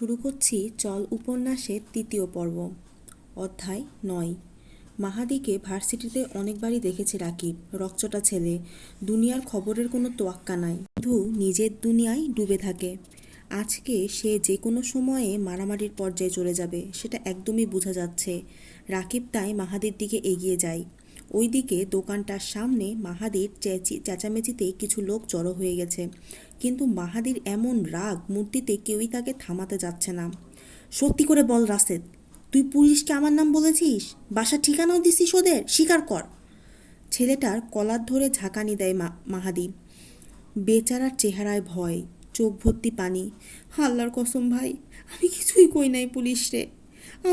শুরু করছি চল উপন্যাসের তৃতীয় পর্ব, অধ্যায় নয়। মাহাদিকে ভার্সিটিতে অনেকবারই দেখেছে রাকিব রকচটা ছেলে, দুনিয়ার খবরের কোনো তোয়াক্কা নাই। শুধু নিজের দুনিয়ায় ডুবে থাকে। আজকে সে যে কোনো সময়ে মারামারির পর্যায়ে চলে যাবে, সেটা একদমই বোঝা যাচ্ছে। রাকিব তাই মাহাদির দিকে এগিয়ে যায়। ওইদিকে দোকানটার সামনে মাহাদির চেঁচি, চেঁচামেচিতে কিছু লোক জড়ো হয়ে গেছে। কিন্তু মাহাদির এমন রাগ মূর্তিতে কেউই তাকে থামাতে যাচ্ছে না। সত্যি করে বল রাসেদ তুই পুলিশকে আমার নাম বলেছিস? বাসার ঠিকানাও দিছিস ওদের? স্বীকার কর। ছেলেটার কলার ধরে ঝাঁকানি দেয় মা মাহাদি। বেচারার চেহারায় ভয়, চোখ ভর্তি পানি। আল্লাহর কসম ভাই, আমি কিছুই কই নাই পুলিশ রে।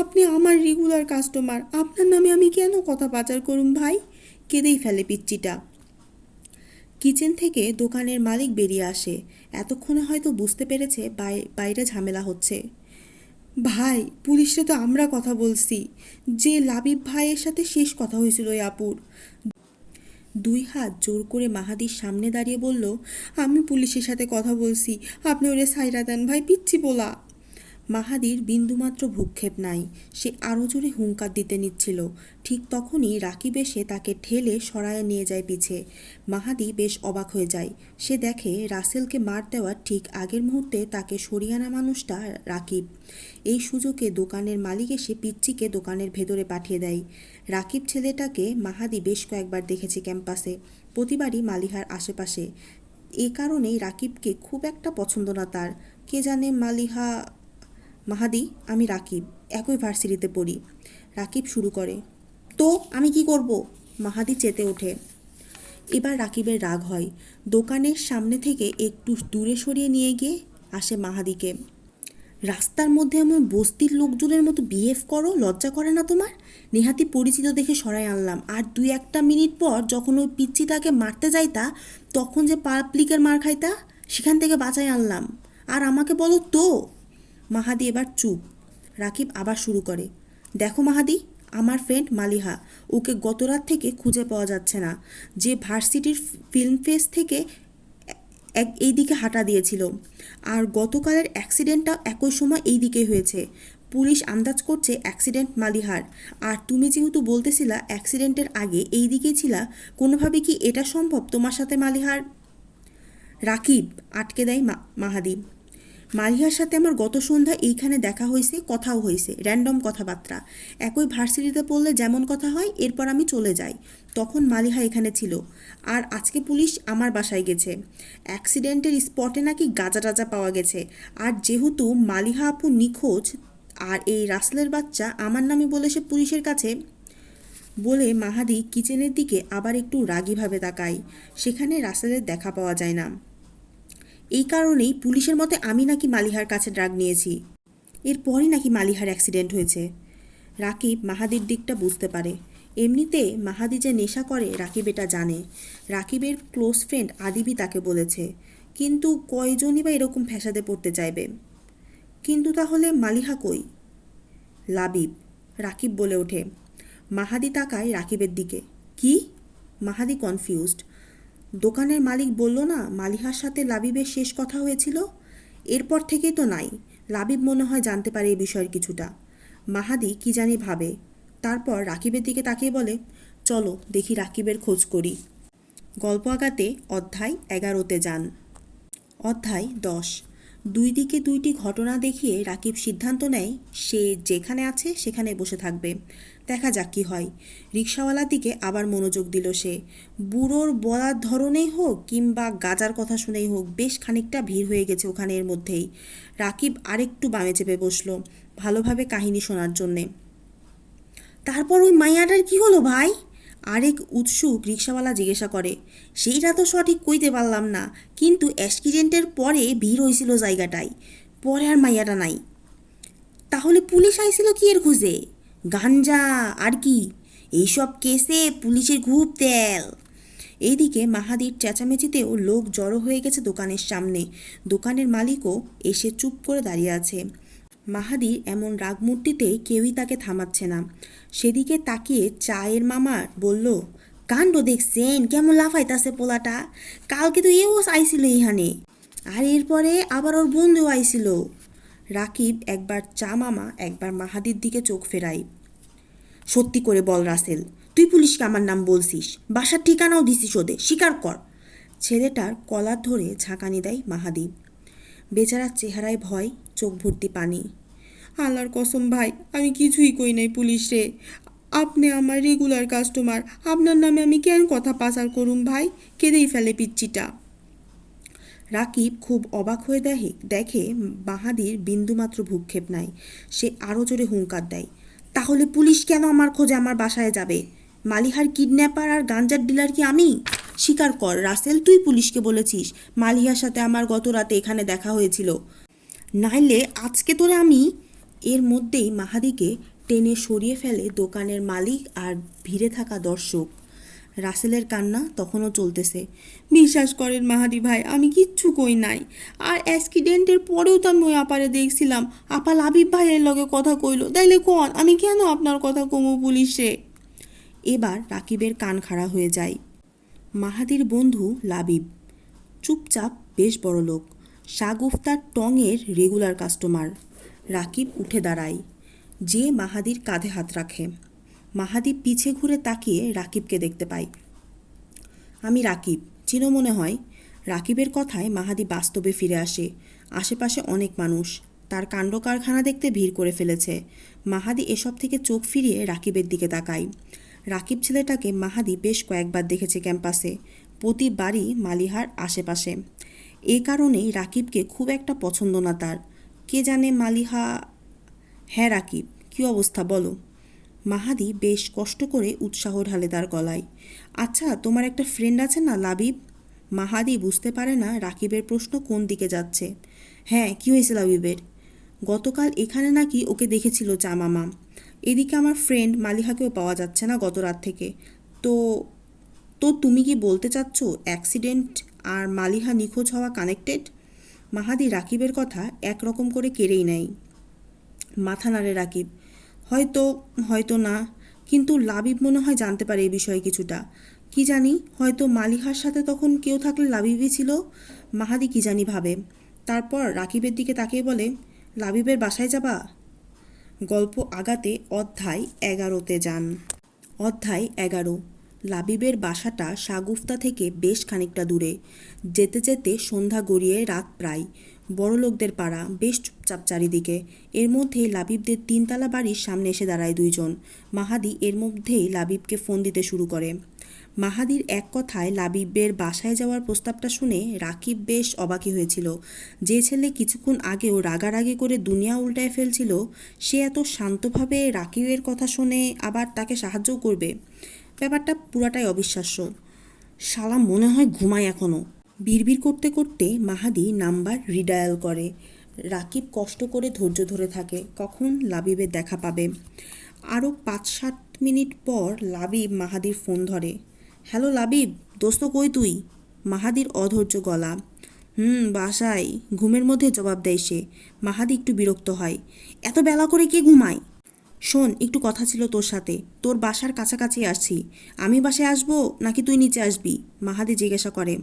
আপনি আমার রেগুলার কাস্টমার আপনার নামে আমি কেন কথা পাচার করুম ভাই? কেঁদেই ফেলে পিচ্চিটা। কিচেন থেকে দোকানের মালিক বেরিয়ে আসে। এতক্ষণে হয়তো বুঝতে পেরেছে বাই- বাইরে ঝামেলা হচ্ছে। ভাই, পুলিশে তো আমরা কথা বলছি। যে লাবিব ভাইয়ের সাথে শেষ কথা হয়েছিল ওই আপুর। দুই হাত জোর করে মাহাদির সামনে দাঁড়িয়ে বলল, আমি পুলিশের সাথে কথা বলছি। আপনি ওরে সাইরা দেন ভাই, পিচ্ছি বলা মাহাদির বিন্দুমাত্র ভূক্ষেপ নাই, সে আরও জোরে হুঙ্কার দিতে নিচ্ছিল। ঠিক তখনই রাকিব এসে তাকে ঠেলে সরায়ে নিয়ে যায় পিছে। মাহাদি বেশ অবাক হয়ে যায়। সে দেখে রাসেলকে মার দেওয়ার ঠিক আগের মুহূর্তে তাকে সরিয়ে আনা মানুষটা রাকিব। এই সুযোগে দোকানের মালিক এসে পিচ্চিকে দোকানের ভেতরে পাঠিয়ে দেয়। রাকিব ছেলেটাকে মাহাদি বেশ কয়েকবার দেখেছে ক্যাম্পাসে। প্রতিবারই মালিহার আশেপাশে। এ কারণেই রাকিবকে খুব একটা পছন্দ না তার। কে জানে মালিহা মাহাদি, আমি রাকিব, একই ভার্সিটিতে পড়ি। রাকিব শুরু করে, তো আমি কি করব? মাহাদি চেতে ওঠে। এবার রাকিবের রাগ হয়। দোকানের সামনে থেকে একটু দূরে সরিয়ে নিয়ে গিয়ে আসে মাহাদিকে। রাস্তার মধ্যে এমন বস্তির লোকজনের মতো বিহেভ করো, লজ্জা করে না তোমার? নেহাতি পরিচিত দেখে সরাই আনলাম। আর দুই একটা মিনিট পর যখন ওই পিচ্চিটাকে মারতে যাইতা, তখন যে পাবলিকের মার খাইতা, সেখান থেকে বাঁচাই আনলাম। আর আমাকে বলো তো? মাহাদি এবার চুপ। রাকিব আবার শুরু করে, দেখো মাহাদি, আমার ফ্রেন্ড মালিহা, ওকে গত রাত থেকে খুঁজে পাওয়া যাচ্ছে না। যে ভার্সিটির ফিল্ম ফেস থেকে এক এই দিকে হাঁটা দিয়েছিল। আর গতকালের অ্যাক্সিডেন্টটা একই সময় এই দিকে হয়েছে। পুলিশ আন্দাজ করছে অ্যাক্সিডেন্ট মালিহার। আর তুমি যেহেতু বলতেছিলা অ্যাক্সিডেন্টের আগে এই দিকেই ছিলা, কোনোভাবে কি এটা সম্ভব তোমার সাথে মালিহার? রাকিব আটকে দেয় মা- মাহাদি। মালিহার সাথে আমার গত সন্ধ্যা এইখানে দেখা হয়েছে, কথাও হয়েছে র্যান্ডম কথাবার্তা। একই ভার্সিটিতে পড়লে যেমন কথা হয়, এরপর আমি চলে যাই। তখন মালিহা এখানে ছিল। আর আজকে পুলিশ আমার বাসায় গেছে। অ্যাক্সিডেন্টের স্পটে নাকি গাজা টাজা পাওয়া গেছে। আর যেহেতু মালিহা আপু নিখোঁজ, আর এই রাসেলের বাচ্চা আমার নামে বলে সে পুলিশের কাছে, বলে মাহাদি কিচেনের দিকে আবার একটু রাগীভাবে তাকায়। সেখানে রাসেলের দেখা পাওয়া যায় না। এই কারণেই পুলিশের মতে আমি নাকি মালিহার কাছে ড্রাগ নিয়েছি। এরপরই নাকি মালিহার অ্যাক্সিডেন্ট হয়েছে। রাকিব মাহাদির দিকটা বুঝতে পারে। এমনিতে মাহাদি যে নেশা করে, রাকিব এটা জানে। রাকিবের ক্লোজ ফ্রেন্ড আদিবি তাকে বলেছে। কিন্তু কয়জনই বা এরকম ফ্যাসাদে পড়তে চাইবে? কিন্তু তাহলে মালিহা কই? লাবিব, রাকিব বলে ওঠে। মাহাদি তাকায় রাকিবের দিকে। কি? মাহাদি কনফিউজড দোকানের মালিক বলল, না, মালিহার সাথে লাবিবের শেষ কথা হয়েছিল। এরপর থেকেই তো নাই। লাবিব মনে হয় জানতে পারে এই বিষয়ের কিছুটা। মাহাদি কি জানি ভাবে। তারপর রাকিবের দিকে তাকিয়ে বলে, চলো, দেখি রাকিবের খোঁজ করি। গল্প আগাতে অধ্যায় এগারোতে যান। অধ্যায় দশ। দুই দিকে দুইটি ঘটনা দেখিয়ে রাকিব সিদ্ধান্ত নেয়, সে যেখানে আছে সেখানে বসে থাকবে। দেখা যাক কি হয়। রিক্সাওয়ালার দিকে আবার মনোযোগ দিল সে। বুড়োর বলার ধরনেই হোক কিংবা গাজার কথা শুনেই হোক, বেশ খানিকটা ভিড় হয়ে গেছে ওখানে এর মধ্যেই। রাকিব আরেকটু বামে চেপে বসল, ভালোভাবে কাহিনী শোনার জন্যে। তারপর ওই মাইয়াটার কি হলো ভাই? আরেক উৎসুক রিক্সাওয়ালা জিজ্ঞাসা করে, সেইটা তো সঠিক কইতে পারলাম না, কিন্তু অ্যাক্সিডেন্টের পরে ভিড় হয়েছিল জায়গাটায়, পরে আর মাইয়াটা নাই। তাহলে পুলিশ আইছিল কি এর খুঁজে? গাঞ্জা, আর কি? এইসব কেসে পুলিশের ঘুপ তেল। এইদিকে মাহাদির চেঁচামেচিতেও লোক জড়ো হয়ে গেছে দোকানের সামনে। দোকানের মালিকও এসে চুপ করে দাঁড়িয়ে আছে। মাহাদির এমন রাগমূর্তিতে কেউই তাকে থামাচ্ছে না। সেদিকে তাকিয়ে চায়ের মামা বলল, কাণ্ড দেখছেন? কেমন লাফাইতাছে পোলাটা? কালকে তো এও আইছিল ইহানে। আর এরপরে আবার ওর বন্ধু আইছিল। রাকিব একবার চা মামা, একবার মাহাদির দিকে চোখ ফেরাই সত্যি করে বল রাসেল, তুই পুলিশকে আমার নাম বলছিস। বাসার ঠিকানাও দিছিস ওদের, স্বীকার কর। ছেলেটার কলার ধরে ঝাঁকানি দেয় মাহাদি। বেচারার চেহারায় ভয়, চোখ ভর্তি পানি। আল্লাহর কসম ভাই, আমি কিছুই কই নাই পুলিশ রে। আপনি আমার রেগুলার কাস্টমার আপনার নামে আমি কেন কথা পাচার করুম ভাই? কেঁদেই ফেলে পিচ্চিটা। রাকিব খুব অবাক হয়ে দেখে দেখে বাহাদির বিন্দুমাত্র ভূক্ষেপ নাই। সে আরও জোরে হুঙ্কার দেয়, তাহলে পুলিশ কেন আমার খোঁজে আমার বাসায় যাবে? মালিহার কিডন্যাপার আর গাঞ্জার ডিলার কি আমি? স্বীকার কর, রাসেল, তুই পুলিশকে বলেছিস, মালিহার সাথে আমার গত রাতে এখানে দেখা হয়েছিল। নাইলে আজকে তোরে আমি এর মধ্যেই মাহাদিকে টেনে সরিয়ে ফেলে দোকানের মালিক আর ভিড়ে থাকা দর্শক। রাসেলের কান্না তখনও চলতেছে। বিশ্বাস করেন মাহাদি ভাই, আমি কিচ্ছু কই নাই। আর অ্যাক্সিডেন্টের পরেও তো আমি ওই আপারে দেখছিলাম। আপা লাবিব ভাইয়ের লগে কথা কইলো। তাইলে কন? আমি কেন আপনার কথা কমু পুলিশে? এবার রাকিবের কান খাড়া হয়ে যায়। মাহাদির বন্ধু লাবিব চুপচাপ বেশ বড় লোক শাগুফতার টঙের রেগুলার কাস্টমার। রাকিব উঠে দাঁড়ায়। যে মাহাদির কাঁধে হাত রাখে। মাহাদি পিছে ঘুরে তাকিয়ে রাকিবকে দেখতে পাই আমি রাকিব, চিনো মনে হয়? রাকিবের কথায় মাহাদি বাস্তবে ফিরে আসে। আশেপাশে অনেক মানুষ। তার কাণ্ড কারখানা দেখতে ভিড় করে ফেলেছে। মাহাদি এসব থেকে চোখ ফিরিয়ে রাকিবের দিকে তাকায়। রাকিব ছেলেটাকে মাহাদি বেশ কয়েকবার দেখেছে ক্যাম্পাসে। প্রতিবারই মালিহার আশেপাশে। এ কারণেই রাকিবকে খুব একটা পছন্দ না তার। কে জানে মালিহা হ্যাঁ রাকিব, কী অবস্থা বলো। মাহাদি বেশ কষ্ট করে উৎসাহ ঢালে তার গলায় আচ্ছা তোমার একটা ফ্রেন্ড আছে না লাবিব? মাহাদি বুঝতে পারে না রাকিবের প্রশ্ন কোন দিকে যাচ্ছে। হ্যাঁ কী হয়েছে লাবিবের? গতকাল এখানে নাকি ওকে দেখেছিল চা মামা এদিকে আমার ফ্রেন্ড মালিহাকেও পাওয়া যাচ্ছে না গত রাত থেকে। তো তো তুমি কি বলতে চাচ্ছ অ্যাক্সিডেন্ট আর মালিহা নিখোঁজ হওয়া কানেক্টেড মাহাদি রাকিবের কথা একরকম করে কেড়েই নেয়। মাথা নাড়ে রাকিব। হয়তো হয়তো না, কিন্তু লাবিব মনে হয় জানতে পারে এই বিষয়ে কিছুটা। কি জানি, হয়তো মালিহার সাথে তখন কেউ থাকলে লাবিবই ছিল। মাহাদি কি জানি ভাবে। তারপর রাকিবের দিকে তাকিয়ে বলে, লাবিবের বাসায় যাবা? গল্প আগাতে অধ্যায় এগারোতে যান। অধ্যায় এগারো। লাবিবের বাসাটা সাগুফতা থেকে বেশ খানিকটা দূরে। যেতে যেতে সন্ধ্যা গড়িয়ে রাত প্রায়। বড়লোকদের পাড়া বেশ চুপচাপ চারিদিকে। এর মধ্যে লাবিবদের তিনতলা বাড়ির সামনে এসে দাঁড়ায় দুইজন। মাহাদি এর মধ্যেই লাবিবকে ফোন দিতে শুরু করে। মাহাদির এক কথায় লাবিবের বাসায় যাওয়ার প্রস্তাবটা শুনে রাকিব বেশ অবাকি হয়েছিল। যে ছেলে কিছুক্ষণ আগেও রাগারাগি করে দুনিয়া উল্টায় ফেলছিল, সে এত শান্তভাবে রাকিবের কথা শুনে আবার তাকে সাহায্যও করবে। ব্যাপারটা পুরাটাই অবিশ্বাস্য। শালা মনে হয় ঘুমায় এখনও বিড়বিড় করতে করতে মাহাদি নাম্বার রিডায়াল করে। রাকিব কষ্ট করে ধৈর্য ধরে থাকে, কখন লাবিবের দেখা পাবে। আরও পাঁচ সাত মিনিট পর লাবিব মাহাদির ফোন ধরে, হ্যালো লাবিব, দোস্ত কই তুই? মাহাদির অধৈর্য গলা, হুম, বাসায়। ঘুমের মধ্যে জবাব দেয় সে। মাহাদি একটু বিরক্ত হয়, এত বেলা করে কে ঘুমায়? শোন, একটু কথা ছিল তোর সাথে। তোর বাসার কাছাকাছি আসছি। আমি বাসায় আসব নাকি তুই নিচে আসবি? মাহাদি জিজ্ঞাসা করে।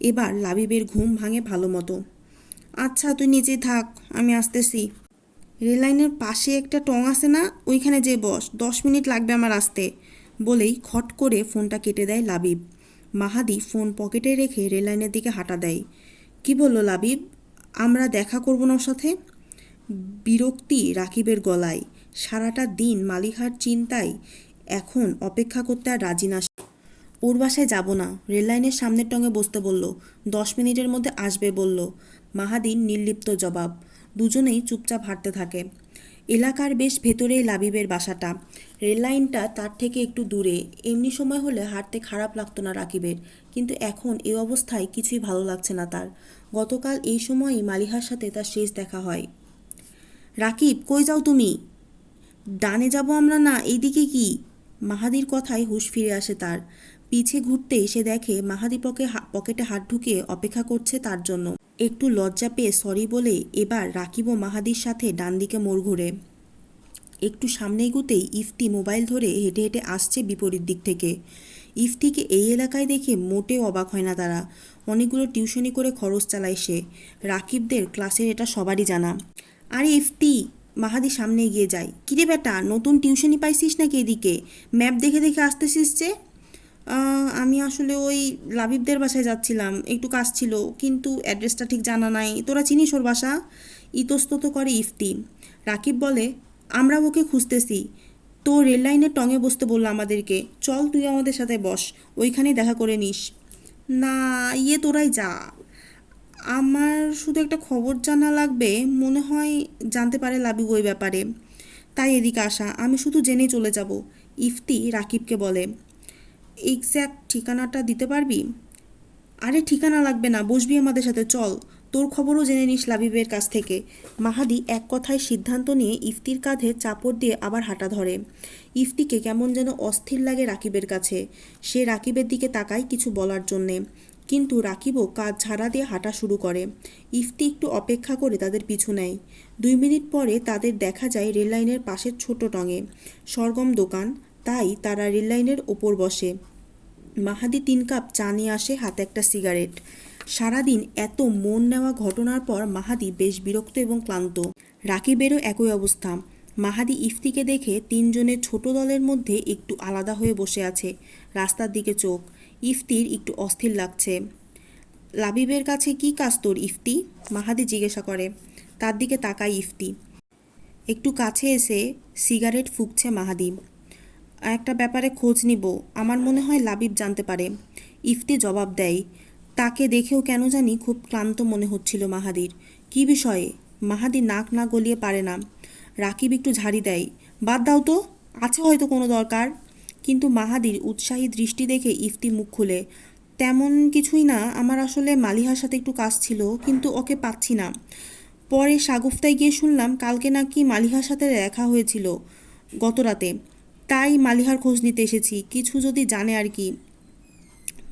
এবার লাবিবের ঘুম ভাঙে ভালো মতো। আচ্ছা তুই নিচেই থাক, আমি আসতেছি। রেললাইনের পাশে একটা টং আছে না? ওইখানে যে বস, দশ মিনিট লাগবে আমার আসতে। বলেই খট করে ফোনটা কেটে দেয় লাবিব। মাহাদি ফোন পকেটে রেখে রেললাইনের দিকে হাঁটা দেয়। কি বলল লাবিব? আমরা দেখা করব না ওর সাথে? বিরক্তি রাকিবের গলায়। সারাটা দিন মালিহার চিন্তায় এখন অপেক্ষা করতে আর রাজি না। ওর বাসায় যাব না রেললাইনের সামনের টঙে বসতে বলল, দশ মিনিটের মধ্যে আসবে বলল। মাহাদিন নির্লিপ্ত জবাব। দুজনেই চুপচাপ হাঁটতে থাকে। এলাকার বেশ ভেতরেই লাবিবের বাসাটা। রেললাইনটা তার থেকে একটু দূরে। এমনি সময় হলে হাঁটতে খারাপ লাগতো না রাকিবের। কিন্তু এখন এই অবস্থায় কিছুই ভালো লাগছে না তার। গতকাল এই সময়ই মালিহার সাথে তার শেষ দেখা হয়। রাকিব, কই যাও তুমি? ডানে যাব আমরা না, এইদিকে কি? মাহাদির কথায় হুঁশ ফিরে আসে তার। পিছে ঘুরতেই সে দেখে মাহাদি পকে পকেটে হাত ঢুকিয়ে অপেক্ষা করছে তার জন্য। একটু লজ্জা পেয়ে সরি বলে এবার রাকিব ও মাহাদির সাথে ডান দিকে মোড় ঘুরে। একটু সামনে এগুতেই ইফতি মোবাইল ধরে হেঁটে হেঁটে আসছে বিপরীত দিক থেকে। ইফতিকে এই এলাকায় দেখে মোটেও অবাক হয় না তারা। অনেকগুলো টিউশনি করে খরচ চালায় সে। রাকিবদের ক্লাসের এটা সবারই জানা। আরে ইফতি মাহাদি সামনে এগিয়ে যায়। কিরে বেটা, নতুন টিউশনি পাইছিস নাকি এদিকে? ম্যাপ দেখে দেখে আসতেছিস যে? আমি আসলে ওই লাবিবদের বাসায় যাচ্ছিলাম, একটু কাজ ছিল, কিন্তু অ্যাড্রেসটা ঠিক জানা নাই। তোরা চিনিস ওর বাসা? ইতস্তত করে ইফতি রাকিব বলে, আমরা ওকে খুঁজতেছি। তো রেল লাইনের টঙে বসতে বলল আমাদেরকে, চল তুই আমাদের সাথে বস, ওইখানেই দেখা করে নিস। না ইয়ে তোরাই যা। আমার শুধু একটা খবর জানা লাগবে, মনে হয় জানতে পারে লাবিব ওই ব্যাপারে। তাই এদিকে আসা, আমি শুধু জেনে চলে যাব, ইফতি রাকিবকে বলে। এক্স্যাক্ট ঠিকানাটা দিতে পারবি? আরে ঠিকানা লাগবে না, বসবি আমাদের সাথে, চল। তোর খবরও জেনে নিস লাবিবের কাছ থেকে। মাহাদি এক কথায় সিদ্ধান্ত নিয়ে ইফতির কাঁধে চাপড় দিয়ে আবার হাঁটা ধরে। ইফতিকে কেমন যেন অস্থির লাগে রাকিবের কাছে। সে রাকিবের দিকে তাকায় কিছু বলার জন্যে। কিন্তু রাকিবও কাজ ঝাড়া দিয়ে হাঁটা শুরু করে। ইফতি একটু অপেক্ষা করে তাদের পিছু নেয়। দুই মিনিট পরে তাদের দেখা যায় রেললাইনের পাশের ছোট টঙে। সরগম দোকান, তাই তারা রেললাইনের ওপর বসে। মাহাদি তিন কাপ চা নিয়ে আসে হাতে একটা সিগারেট। সারাদিন এত মন নেওয়া ঘটনার পর মাহাদি বেশ বিরক্ত এবং ক্লান্ত। রাকিবেরও একই অবস্থা। মাহাদি ইফতিকে দেখে তিনজনের ছোট দলের মধ্যে একটু আলাদা হয়ে বসে আছে। রাস্তার দিকে চোখ। ইফতির একটু অস্থির লাগছে। লাবিবের কাছে কি কাজ তোর ইফতি? মাহাদি জিজ্ঞাসা করে। তার দিকে তাকায় ইফতি। একটু কাছে এসে সিগারেট ফুঁকছে মাহাদি। একটা ব্যাপারে খোঁজ নিব। আমার মনে হয় লাবিব জানতে পারে। ইফতি জবাব দেয়। তাকে দেখেও কেন জানি খুব ক্লান্ত মনে হচ্ছিল মাহাদির। কি বিষয়ে? মাহাদি নাক না গলিয়ে পারে না। রাকিব একটু ঝাড়ি দেয়। বাদ দাও তো। আছে হয়তো কোনো দরকার। কিন্তু মাহাদির উৎসাহী দৃষ্টি দেখে ইফতি মুখ খুলে। তেমন কিছুই না, আমার আসলে মালিহার সাথে একটু কাজ ছিল, কিন্তু ওকে পাচ্ছি না। পরে সাগুফতায় গিয়ে শুনলাম কালকে নাকি মালিহার সাথে দেখা হয়েছিল গত রাতে তাই মালিহার খোঁজ নিতে এসেছি, কিছু যদি জানে আর কি।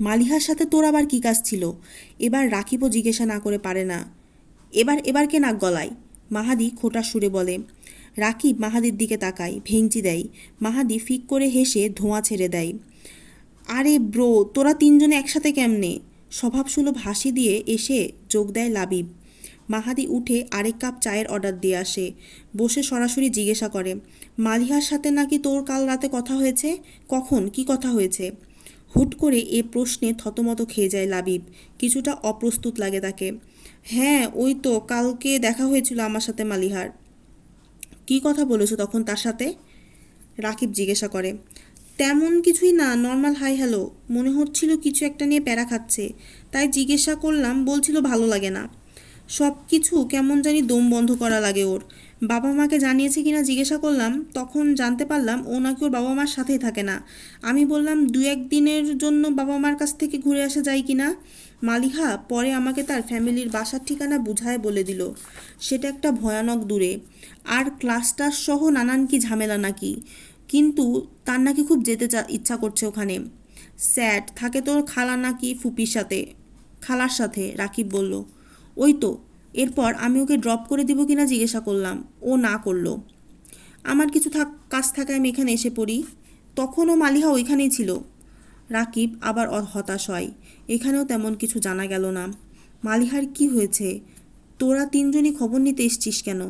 মালিহার সাথে তোর আবার কী কাজ ছিল? এবার রাকিবও জিজ্ঞাসা না করে পারে না। এবার এবার কে নাক গলায়? মাহাদি খোটা সুরে বলে। রাকিব মাহাদির দিকে তাকায়, ভেঙচি দেয়। মাহাদি ফিক করে হেসে ধোঁয়া ছেড়ে দেয়। আরে ব্রো, তোরা তিনজনে একসাথে কেমনে? স্বভাবসুলভ হাসি দিয়ে এসে যোগ দেয় লাবিব। মাহাদি উঠে আরেক কাপ চায়ের অর্ডার দিয়ে আসে, বসে সরাসরি জিজ্ঞাসা করে, মালিহার সাথে নাকি তোর কাল রাতে কথা হয়েছে? কখন? কি কথা হয়েছে? হুট করে এ প্রশ্নে থতমত খেয়ে যায় লাবিব, কিছুটা অপ্রস্তুত লাগে তাকে। হ্যাঁ ওই তো, কালকে দেখা হয়েছিল আমার সাথে মালিহার। কি কথা বলেছ তখন তার সাথে? রাকিব জিজ্ঞাসা করে, তেমন কিছুই না নর্মাল হাই হ্যালো মনে হচ্ছিল কিছু একটা নিয়ে প্যারা খাচ্ছে। তাই জিজ্ঞাসা করলাম, বলছিল ভালো লাগে না। সব কিছু কেমন জানি দম বন্ধ করা লাগে ওর। বাবা মাকে জানিয়েছে কিনা জিজ্ঞাসা করলাম, তখন জানতে পারলাম ও নাকি ওর বাবা মার সাথেই থাকে না। আমি বললাম দু এক দিনের জন্য বাবা মার কাছ থেকে ঘুরে আসা যায় কিনা? মালিহা পরে আমাকে তার ফ্যামিলির বাসার ঠিকানা বুঝায় বলে দিল। সেটা একটা ভয়ানক দূরে। আর ক্লাসটার সহ নানান কি ঝামেলা নাকি? কিন্তু তার নাকি খুব যেতে ইচ্ছা করছে ওখানে। স্যাড থাকে তোর খালা নাকি ফুপির সাথে? খালার সাথে, রাকিব বলল। ওই তো, এরপর আমি ওকে ড্রপ করে দিব কিনা জিজ্ঞাসা করলাম। ও না করল। আমার কিছু থাক, কাজ থাকায় আমি এখানে এসে পড়ি। তখনও মালিহা ওইখানেই ছিল। রাকিব আবার হতাশ হয়। এখানেও তেমন কিছু জানা গেল না। মালিহার কি হয়েছে? তোরা তিনজনই খবর নিতে এসছিস কেন?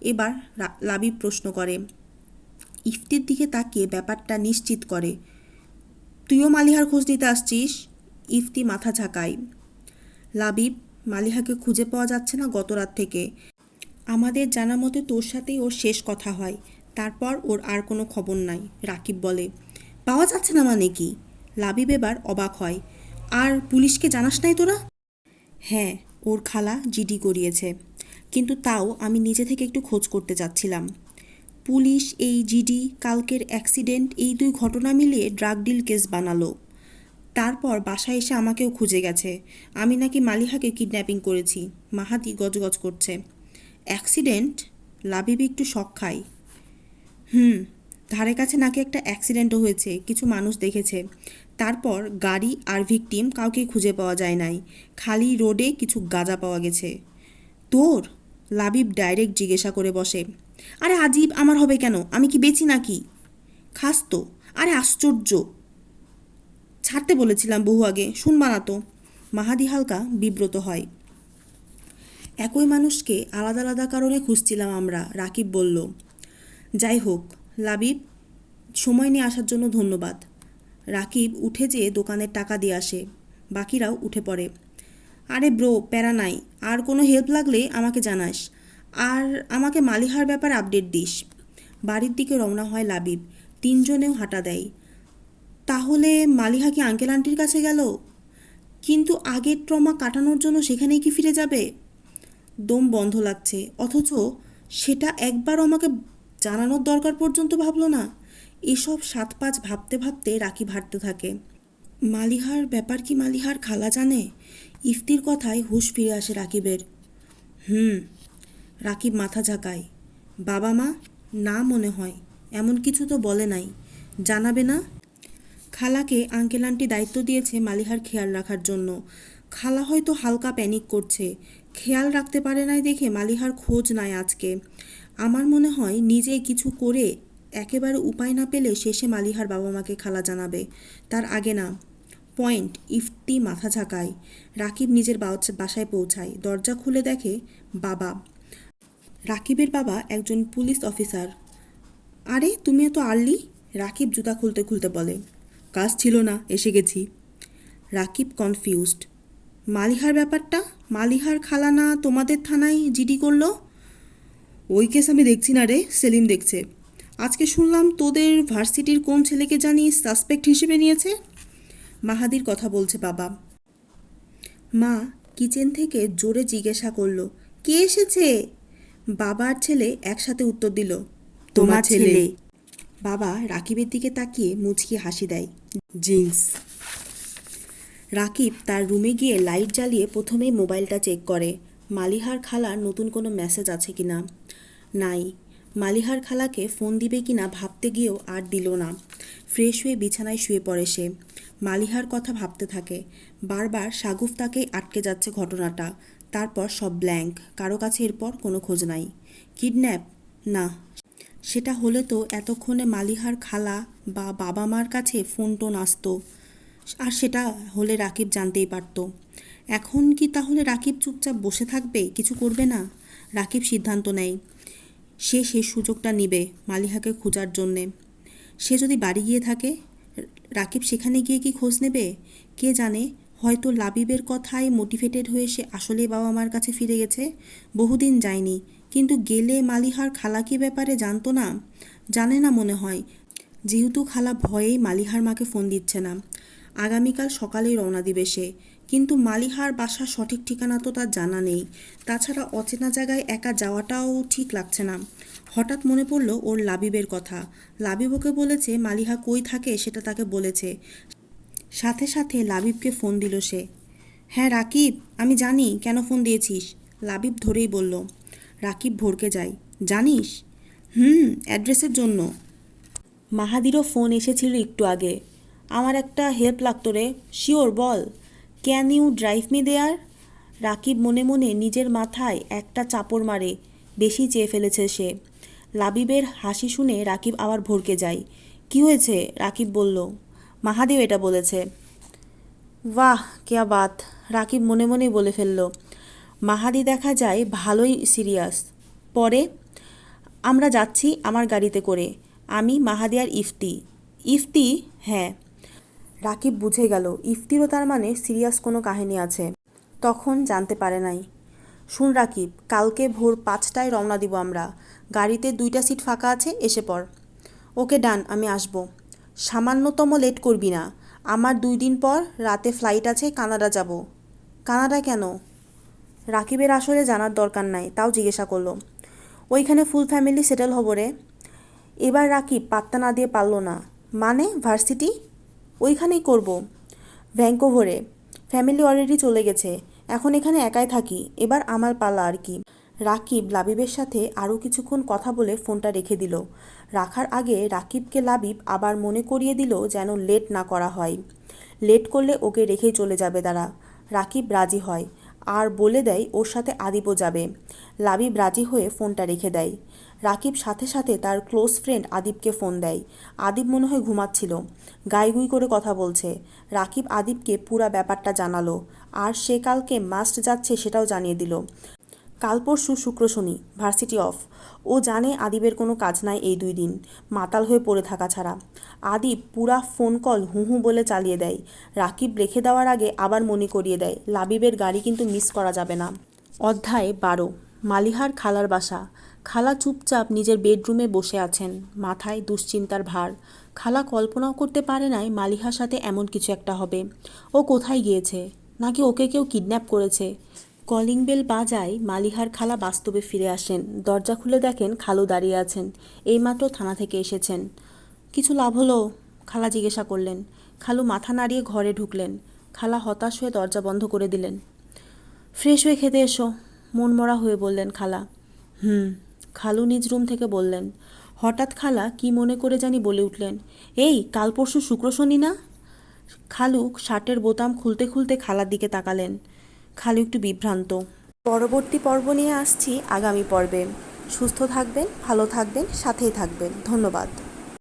এবার লাবিব প্রশ্ন করে। ইফতির দিকে তাকিয়ে ব্যাপারটা নিশ্চিত করে। তুইও মালিহার খোঁজ নিতে আসছিস? ইফতি মাথা ঝাঁকায়। লাবিব মালিহাকে খুঁজে পাওয়া যাচ্ছে না গত রাত থেকে। আমাদের জানা মতে তোর সাথেই ওর শেষ কথা হয়। তারপর ওর আর কোনো খবর নাই, রাকিব বলে। পাওয়া যাচ্ছে না মানে কি? লাবিব এবার অবাক হয়। আর পুলিশকে জানাস নাই তোরা? হ্যাঁ ওর খালা জিডি করিয়েছে। কিন্তু তাও আমি নিজে থেকে একটু খোঁজ করতে যাচ্ছিলাম। পুলিশ, এই জিডি, কালকের অ্যাক্সিডেন্ট, এই দুই ঘটনা মিলিয়ে ড্রাগ ডিল কেস বানালো। তারপর বাসায় এসে আমাকেও খুঁজে গেছে। আমি নাকি মালিহাকে কিডন্যাপিং করেছি। মাহাতি গজগজ করছে। অ্যাক্সিডেন্ট? লাবিবি একটু শখ খায় হুম, ধারে কাছে নাকি একটা অ্যাক্সিডেন্টও হয়েছে। কিছু মানুষ দেখেছে। তারপর গাড়ি আর ভিকটিম কাউকে খুঁজে পাওয়া যায় নাই। খালি রোডে কিছু গাঁজা পাওয়া গেছে। তোর? লাবিব ডাইরেক্ট জিজ্ঞাসা করে বসে। আরে আজীব, আমার হবে কেন? আমি কি বেচি নাকি? খাস তো। আরে আশ্চর্য। ছাড়তে বলেছিলাম বহু আগে। শুনবা না তো। মাহাদি হালকা বিব্রত হয়। একই মানুষকে আলাদা আলাদা কারণে খুঁজছিলাম আমরা, রাকিব বলল। যাই হোক, লাবিব, সময় নিয়ে আসার জন্য ধন্যবাদ। রাকিব উঠে যেয়ে দোকানের টাকা দিয়ে আসে। বাকিরাও উঠে পড়ে। আরে ব্রো, প্যারা নাই। আর কোনো হেল্প লাগলে আমাকে জানাস। আর আমাকে মালিহার ব্যাপারে আপডেট দিস। বাড়ির দিকে রওনা হয় লাবিব। তিনজনেও হাঁটা দেয়। তাহলে মালিহা কি আঙ্কেল আন্টির কাছে গেল? কিন্তু আগের ট্রমা কাটানোর জন্য সেখানেই কি ফিরে যাবে? দম বন্ধ লাগছে। অথচ সেটা একবার আমাকে জানানোর দরকার পর্যন্ত ভাবলো না। এসব সাত পাঁচ ভাবতে ভাবতে রাকিব হাঁটতে থাকে। মালিহার ব্যাপার কি মালিহার খালা জানে? ইফতির কথায় হুঁশ ফিরে আসে রাকিবের। হুম, রাকিব মাথা ঝাঁকায়। বাবা মা, না মনে হয়। এমন কিছু তো বলে নাই। জানাবে না? খালাকে আঙ্কেল আন্টি দায়িত্ব দিয়েছে মালিহার খেয়াল রাখার জন্য। খালা হয়তো হালকা প্যানিক করছে। খেয়াল রাখতে পারে নাই দেখে মালিহার খোঁজ নাই আজকে। আমার মনে হয় নিজে কিছু করে একেবারে উপায় না পেলে শেষে মালিহার বাবা মাকে খালা জানাবে। তার আগে না, পয়েন্ট, ইফতি মাথা ঝাঁকায়। রাকিব নিজের বাসায় পৌঁছায়। দরজা খুলে দেখে বাবা। রাকিবের বাবা একজন পুলিশ অফিসার। আরে, তুমি এত আর্লি? রাকিব জুতা খুলতে খুলতে বলে। কাজ ছিল না, এসে গেছি। রাকিব কনফিউজড। মালিহার ব্যাপারটা? মালিহার খালা না তোমাদের থানায় জিডি করল? ওই কেস আমি দেখছি না রে, সেলিম দেখছে। আজকে শুনলাম তোদের ভার্সিটির কোন ছেলেকে জানি সাসপেক্ট হিসেবে নিয়েছে? মাহাদির কথা বলছে বাবা। মা কিচেন থেকে জোরে জিজ্ঞাসা করল কে এসেছে? বাবার ছেলে একসাথে উত্তর দিল তোমার ছেলে। বাবা রাকিবের দিকে তাকিয়ে মুচকি হাসি দেয় জিন্স। রাকিব তার রুমে গিয়ে লাইট জ্বালিয়ে প্রথমেই মোবাইলটা চেক করে মালিহার খালার নতুন কোনো মেসেজ আছে কি না নাই। মালিহার খালাকে ফোন দিবে কি না ভাবতে গিয়েও আর দিল না। ফ্রেশ হয়ে বিছানায় শুয়ে পড়ে সে। মালিহার কথা ভাবতে থাকে। বারবার সাগুফ তাকেই আটকে যাচ্ছে ঘটনাটা। তারপর সব ব্ল্যাঙ্ক। কারও কাছে এরপর কোনো খোঁজ নাই। কিডন্যাপ? না। সেটা হলে তো এতক্ষণে মালিহার খালা বা বাবা মার কাছে ফোন টোন আসতো। আর সেটা হলে রাকিব জানতেই পারত। এখন কি তাহলে রাকিব চুপচাপ বসে থাকবে? কিছু করবে না? রাকিব সিদ্ধান্ত নেয়। সে সেই সুযোগটা নিবে মালিহাকে খোঁজার জন্যে। সে যদি বাড়ি গিয়ে থাকে, রাকিব সেখানে গিয়ে কি খোঁজ নেবে? কে জানে? হয়তো লাবিবের কথায় মোটিভেটেড হয়ে সে আসলেই বাবা মার কাছে ফিরে গেছে। বহুদিন যায়নি, কিন্তু গেলে মালিহার খালা কি ব্যাপারে জানতো না? জানে না মনে হয়। যেহেতু খালা ভয়েই মালিহার মাকে ফোন দিচ্ছে না। আগামীকাল সকালেই রওনা দিবে সে। কিন্তু মালিহার বাসার সঠিক ঠিকানা তো তার জানা নেই। তাছাড়া অচেনা জায়গায় একা যাওয়াটাও ঠিক লাগছে না। হঠাৎ মনে পড়ল ওর লাবিবের কথা। লাবিব ওকে বলেছে মালিহা কই থাকে সেটা তাকে বলেছে। সাথে সাথে লাবিবকে ফোন দিল সে। হ্যাঁ রাকিব, আমি জানি, কেন ফোন দিয়েছিস? লাবিব ধরেই বলল। রাকিব ভরকে যায়। জানিস? হুম, অ্যাড্রেসের জন্য। মাহাদিরও ফোন এসেছিল একটু আগে। আমার একটা হেল্প লাগতো রে। Sure, ball. Can you drive me there Rakib মনে মনে নিজের মাথায় একটা চাপড় মারে, বেশি চেয়ে ফেলেছে সে। লাবিবের হাসি শুনে রাকিব আবার ভরকে যায়। কি হয়েছে? রাকিব বলল। মাহাদেব এটা বলেছে। বাহ, কেয়া বাত! রাকিব মনে মনে বলে ফেলল। মাহাদি দেখা যায় ভালোই সিরিয়াস। পরে? আমরা যাচ্ছি আমার গাড়িতে করে। আমি মাহাদি আর ইফতি। ইফতি? হ্যাঁ। রাকিব বুঝে গেল, ইফতিরও তার মানে সিরিয়াস কোনো কাহিনী আছে। তখন জানতে পারে নাই। শুন রাকিব, কালকে ভোর পাঁচটায় রওনা দিব আমরা। গাড়িতে দুইটা সিট ফাঁকা আছে, এসে পড়। ওকে ডান, আমি আসব। সামান্যতম লেট করবি না। আমার দুই দিন পর রাতে ফ্লাইট আছে, কানাডা যাব। কানাডা কেন? রাকিবের আসলে জানার দরকার নাই, তাও জিজ্ঞাসা করল। ওইখানে ফুল ফ্যামিলি সেটেল হব রে? এবার রাকিব পাত্তা না দিয়ে পারল না। মানে ভার্সিটি? ওইখানেই করব। ভ্যাঙ্কোভরে ফ্যামিলি অলরেডি চলে গেছে। এখন এখানে একাই থাকি। এবার আমার পালা আর কি। রাকিব লাবিবের সাথে আরও কিছুক্ষণ কথা বলে ফোনটা রেখে দিল। রাখার আগে রাকিবকে লাবিব আবার মনে করিয়ে দিল যেন লেট না করা হয়। লেট করলে ওকে রেখেই চলে যাবে তারা। রাকিব রাজি হয়। আর বলে দেয়, ওর সাথে আদিবও যাবে। লাবিব রাজি হয়ে ফোনটা রেখে দেয়। রাকিব সাথে সাথে তার ক্লোজ ফ্রেন্ড আদিবকে ফোন দেয়। আদিব মনে হয় ঘুমাচ্ছিল। গাইগুই করে কথা বলছে। রাকিব আদিবকে পুরা ব্যাপারটা জানালো। আর সে কালকে মাস্ট যাচ্ছে সেটাও জানিয়ে দিল। কাল পরশু শুক্র শনি, ভার্সিটি অফ। ও জানে আদিবের কোনো কাজ নাই এই দুই দিন, মাতাল হয়ে পড়ে থাকা ছাড়া। আদিব পুরা ফোন কল হু হু বলে চালিয়ে দেয়। রাকিব রেখে দেওয়ার আগে আবার মনে করিয়ে দেয়, লাবিবের গাড়ি কিন্তু মিস করা যাবে না। অধ্যায় বারো, মালিহার খালার বাসা। খালা চুপচাপ নিজের বেডরুমে বসে আছেন, মাথায় দুশ্চিন্তার ভার। খালা কল্পনাও করতে পারে নাই মালিহার সাথে এমন কিছু একটা হবে। ও কোথায় গিয়েছে? নাকি ওকে কেউ কিডন্যাপ করেছে? কলিং বেল বাজায় মালিহার খালা বাস্তবে ফিরে আসেন। দরজা খুলে দেখেন খালু দাঁড়িয়ে আছেন। এইমাত্র থানা থেকে এসেছেন। কিছু লাভ হলো? খালা জিজ্ঞাসা করলেন। খালু মাথা নাড়িয়ে ঘরে ঢুকলেন। খালা হতাশ হয়ে দরজা বন্ধ করে দিলেন। ফ্রেশ হয়ে খেতে এসো মন মরা হয়ে বললেন খালা। হুম, খালু নিজ রুম থেকে বললেন। হঠাৎ খালা কি মনে করে জানি বলে উঠলেন। এই, কাল পরশু শুক্র শনি না? খালু শার্টের বোতাম খুলতে খুলতে খালার দিকে তাকালেন। খালু একটু বিভ্রান্ত। পরবর্তী পর্ব নিয়ে আসছি আগামী পর্বে। সুস্থ থাকবেন, ভালো থাকবেন, সাথেই থাকবেন। ধন্যবাদ।